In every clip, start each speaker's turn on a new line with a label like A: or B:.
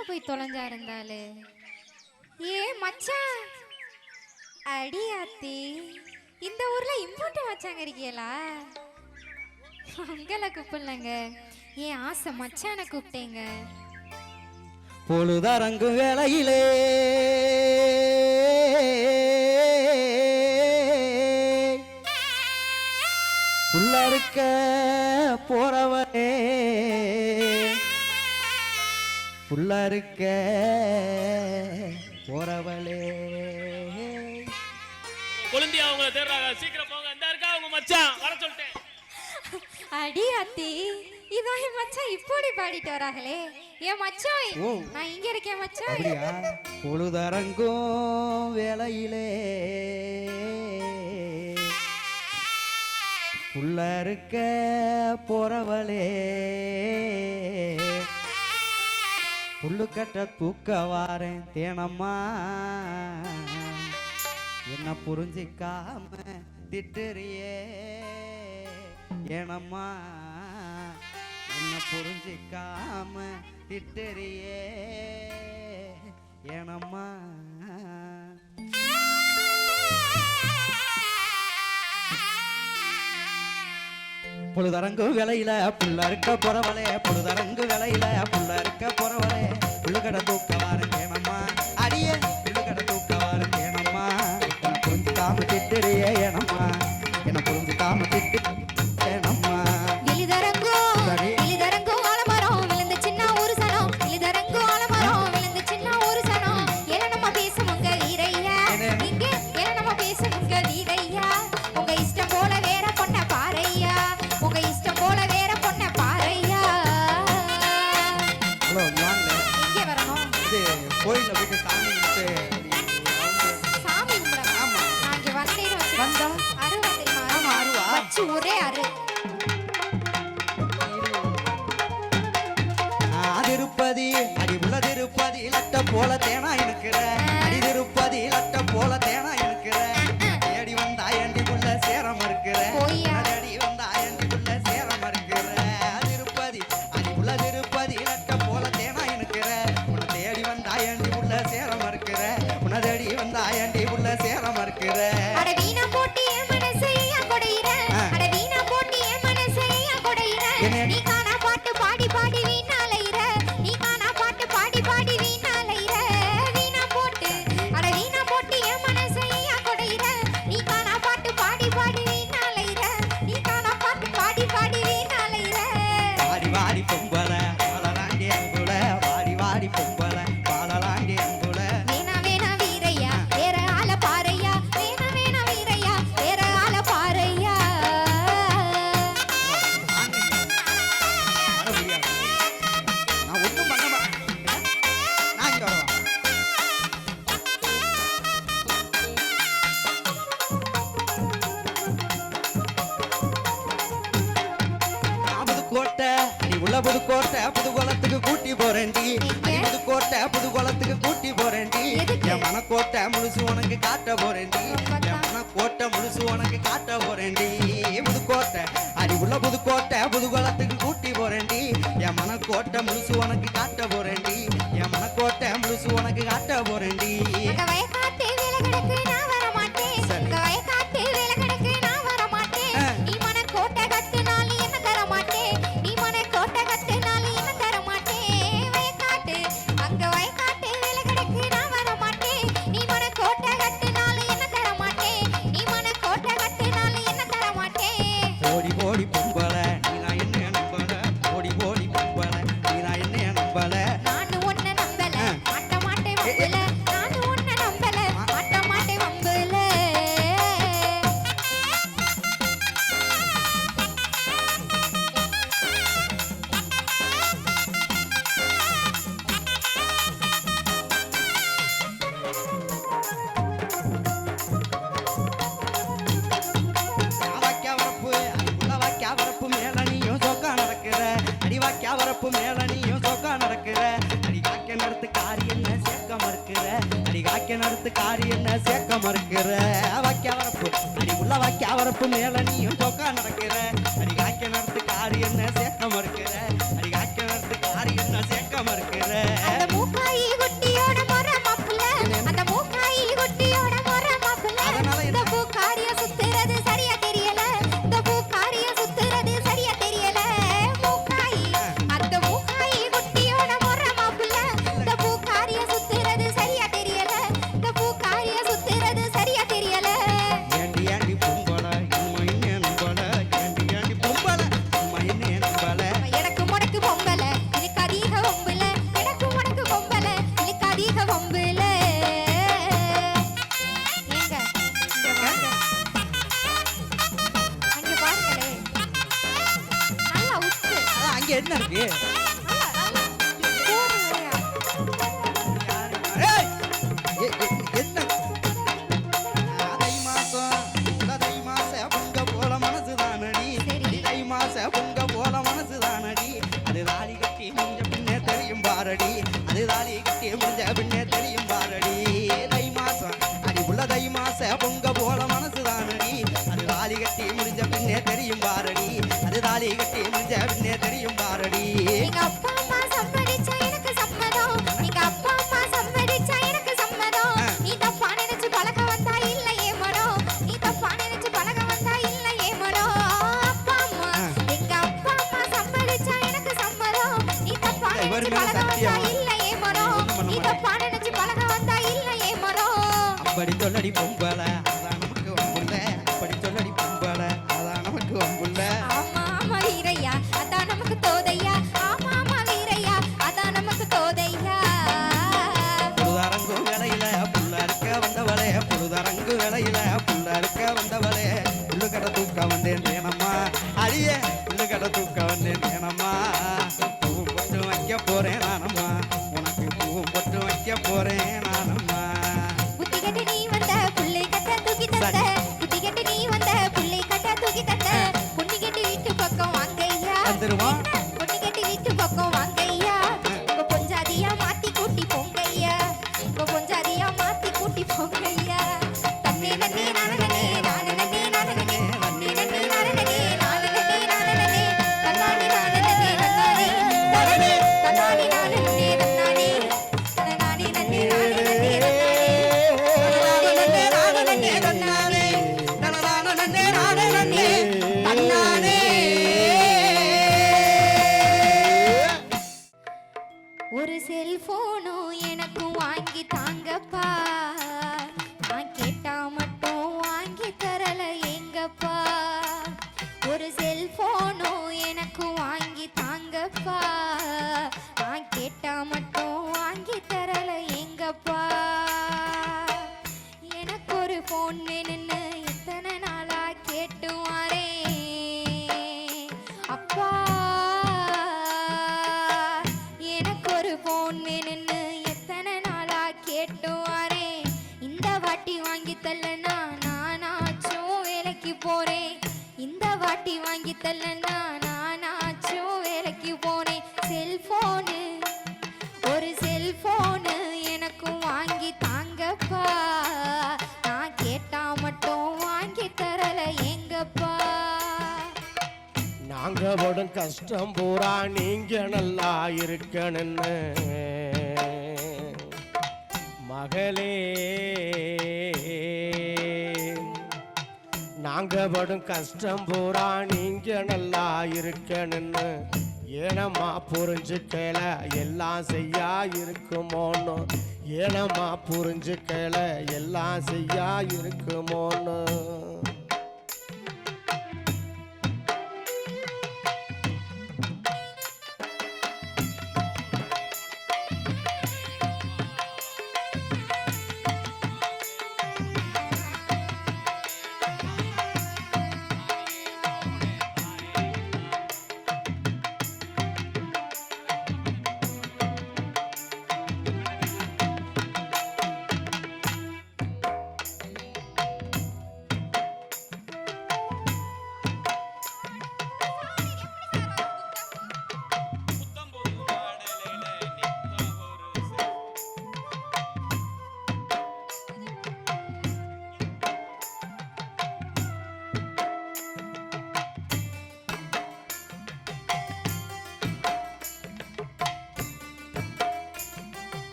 A: எங்க போய் தொலைஞ்சா இருந்தாலு ஏ மச்சான் அடி ஆத்தி இந்த ஊர்ல இம்போர்ட் வச்சாங்க இருக்கீங்களா உங்களை கூப்பிடலங்க. ஏன் ஆசை மச்சான கூப்பிட்டேங்க.
B: பொழுதரங்கு வேலையிலே உள்ள இருக்க போறவனே புல்லா இருக்க போறவளே.
C: கொழுந்தியா அவங்கள தேடுறாங்க. சீக்கிரம் போங்க. இந்த இருக்கா அவங்க மச்சான்? வர சொல்லிட்டேன்.
A: அடி அத்தி இதான் என் மச்சான் இப்படி பாடிட்டு வராங்களே. என்
B: மச்சாய்
A: நான் இங்க இருக்கேன் மச்சாய்
B: அப்படியா? பொழுதரங்கும் வேலையிலே புள்ள இருக்க போறவளே. புல்லுக்கட்ட தூக்க வாரேன் தேனம்மா. என்ன புரிஞ்சிக்காம திட்டுறியே. ஏனம்மா என்ன புரிஞ்சிக்காம திட்டுறியே. ஏனம்மா. பொழுதரங்கு விலையில புள்ள இருக்க பொறவலே பொழுதரங்கு விலையில புள்ள இருக்க
A: பொற
B: I got
A: a cara.
B: வந்து கோயிலில் போயிட்டு சாமி கும்பிட்டு
A: சாமி ஒரே அரு.
B: திருப்பதி அடி உள்ள திருப்பதி லட்ட போல தேனா இருக்கிற. அடி திருப்பதி லட்ட போல இருக்கிறேன் காட்ட போறேன்டி. எம்மன கோட்டை முழுசு உனக்கு காட்ட போறேன்டி. புதுக்கோட்டை அடி உள்ள புதுக்கோட்டை புதுகோலத்துக்கு கூட்டி போறேன்டி. எம்மன கோட்டை முழுசு உனக்கு
A: என்ன
B: சேர்க்க மறுக்கிற? வாக்கிய வரப்பு. அடி உள்ள வாக்கிய வரப்பு மேல நீயும் தோக்கா நடக்கிற. அடி வாக்கிய நடத்து காரு என்ன சேர்க்க மறுக்கிற? பொம்பளை.
A: back. நன்னே நானே நன்னே எனக்கு ஒரு போன் வேணும்னு எத்தனை நாளா கேட்டோம் அரே இந்த வாட்டி வாங்கி தள்ளனா நானாச்சும் வேலைக்கு போறேன். இந்த வாட்டி வாங்கி தள்ளனா நானா
D: கஷ்டம் பூரா நீங்க நல்லா இருக்கணும்னு மகளே நாங்க படும் கஷ்டம் பூரா நீங்க நல்லா இருக்கணும்னு ஏனம்மா புரிஞ்சுக்கல எல்லாம் செய்யா இருக்குமோன்னு. ஏனம்மா புரிஞ்சுக்கல எல்லாம் செய்யா இருக்குமோன்னு.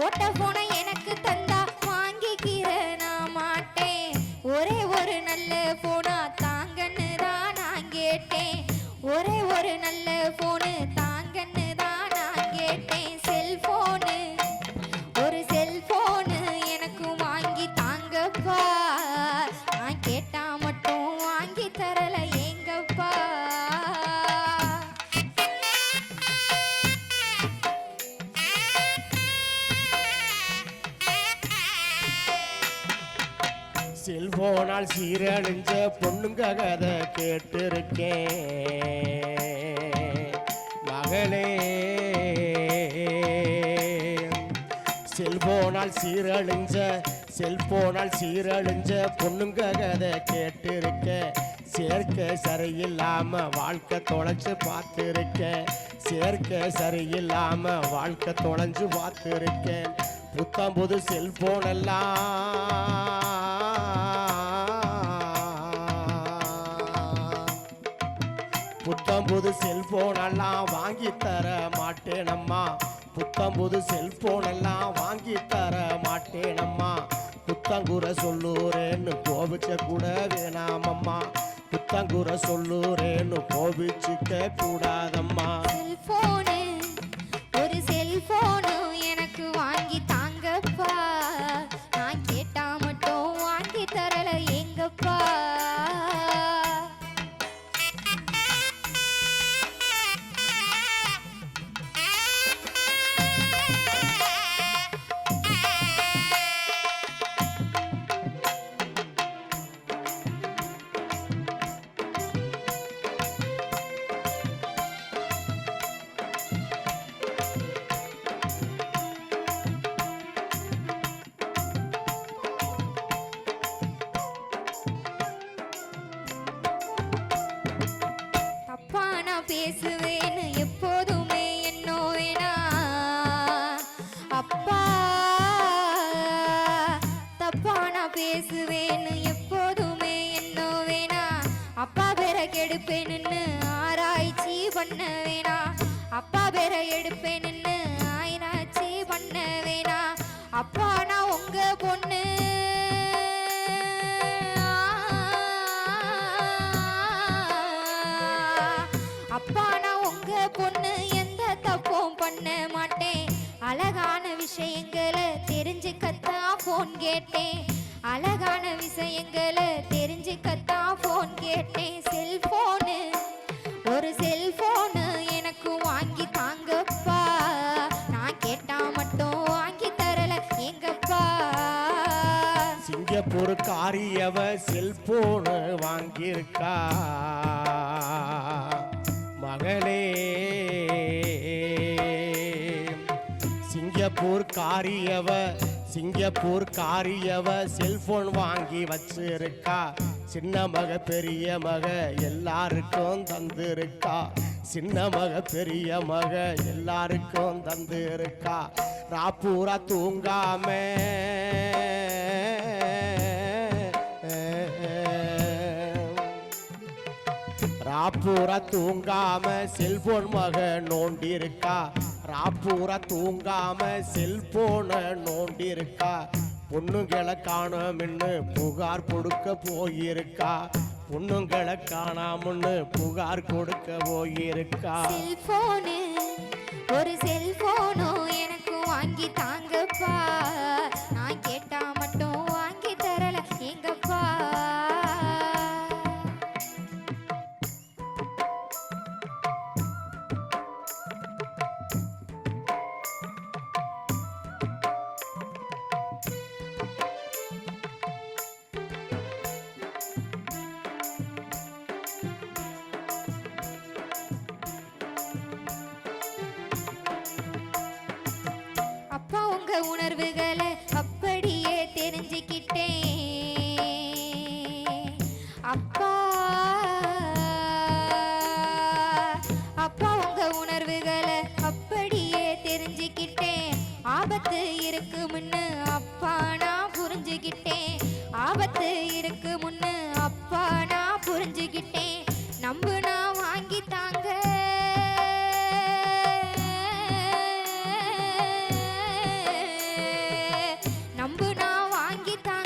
A: போட்ட போனை எனக்கு தந்தா வாங்கிக்கிற நான் மாட்டேன். ஒரே ஒரு நல்ல போனா தாங்கன்னு தான் நான் கேட்டேன். ஒரே ஒரு நல்ல போனு
D: செல்போனால் சீரழிஞ்ச பொண்ணுங்க கதை கேட்டிருக்கேன். மகளே செல்போனால் சீரழிஞ்ச செல்போனால் சீரழிஞ்ச பொண்ணுங்க கதை கேட்டிருக்கேன். சேர்க்க சரியில்லாம வாழ்க்கை தொலைச்சு பார்த்துருக்கேன். சேர்க்க சரியில்லாம வாழ்க்கை தொலைஞ்சு பார்த்துருக்கேன். புத்தம் புது செல்போன் எல்லாம் புத்தம் புது செல்போன் எல்லாம் வாங்கி தர மாட்டேனம்மா. புத்தம் புது செல்போன் எல்லாம் வாங்கி தர மாட்டேனம்மா. புத்தங்குற சொல்லுறேன்னு கோபிச்ச கூட வேணாமம்மா. புத்தங்குற சொல்லுறேன்னு கோபிச்சுக்க கூடாதம்மா.
A: செல்போன் எடுப்பேன்னு ஆராய்ச்சி பண்ண வேணா அப்பா பேரை எடுப்பேன்னு ஆயினாச்சி பண்ண வேணா அப்பா நான் உங்க பொண்ணு. அப்பா நான் உங்க பொண்ணு. எந்த தப்பும் பண்ண மாட்டேன். அழகான விஷயங்களை தெரிஞ்சுக்கத்தான் ஃபோன் கேட்டேன். அழகான விஷயங்களை தெரிஞ்சுக்கத்தான் ஃபோன் கேட்டேன்.
D: சிங்கப்பூர் செல்போனு வாங்கியிருக்கா. மகளே சிங்கப்பூர் காரியவ சிங்கப்பூர் காரியவ செல்போன் வாங்கி வச்சிருக்கா. சின்ன மக பெரிய மக எல்லாருக்கும் தந்திருக்கா. சின்ன மக பெரிய மக எல்லாருக்கும் தந்திருக்கா. ராப்பூரா தூங்காமே ராப்பூரா தூங்காம செல்போன் மக நோண்டிருக்கா. ராப்பூரா தூங்காம செல்போனை நோண்டிருக்கா. பொண்ணுங்களை காணோம்னு புகார் கொடுக்க போயிருக்கா. பொண்ணுங்களை காணாமன்னு புகார் கொடுக்க போயிருக்கா.
A: செல்போனு ஒரு செல்போனோ எனக்கு வாங்கி தாங்கப்பா. உணர்வுகளை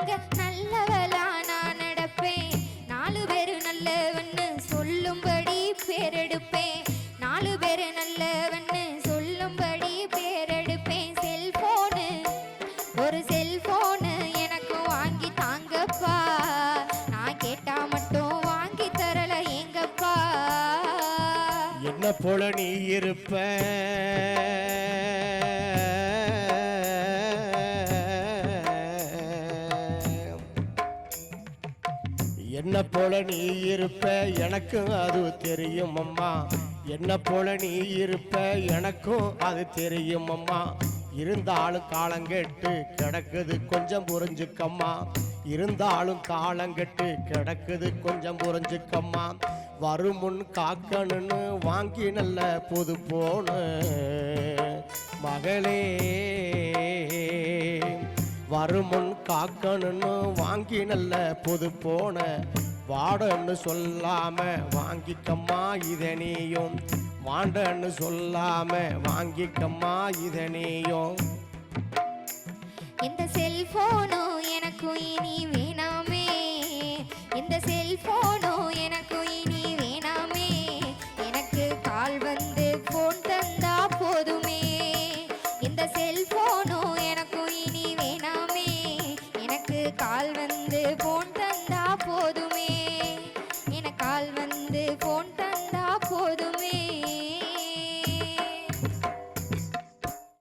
A: நாளாக நல்லவளா நான் நடப்பேன். நாலு பேர் நல்லவன்னு சொல்லும்படி பேரெடுப்பேன். நாலு பேர் நல்லவன்னு சொல்லும்படி பேரெடுப்பேன். செல்போனு ஒரு செல்போனு எனக்கு வாங்கி தாங்கப்பா. நான் கேட்டா மட்டும் வாங்கி தரல எங்கப்பா என்ன
D: போல நீ இருப்ப? என்ன போல நீ இருப்ப? எனக்கும் அது தெரியும் அம்மா. என்ன போல நீ இருப்ப? எனக்கும் அது தெரியும் அம்மா. இருந்தாலும் காலங்கெட்டு கிடக்குது கொஞ்சம் புரிஞ்சுக்கம்மா. இருந்தாலும் காலங்கெட்டு கிடக்குது கொஞ்சம் புரிஞ்சுக்கம்மா. வருமுன் காக்கணுன்னு வாங்கி நல்ல புது போனு மகளே வருமுன் காக்கணுன்னு வாங்கி நல்ல புது போன வாடன்னு சொல்லாம வாங்கிக்கம்மா இதனையும் வாண்டன்னு சொல்லாம வாங்கிக்கம்மா இதனையும் இந்த செல்போனும் எனக்கும் இனி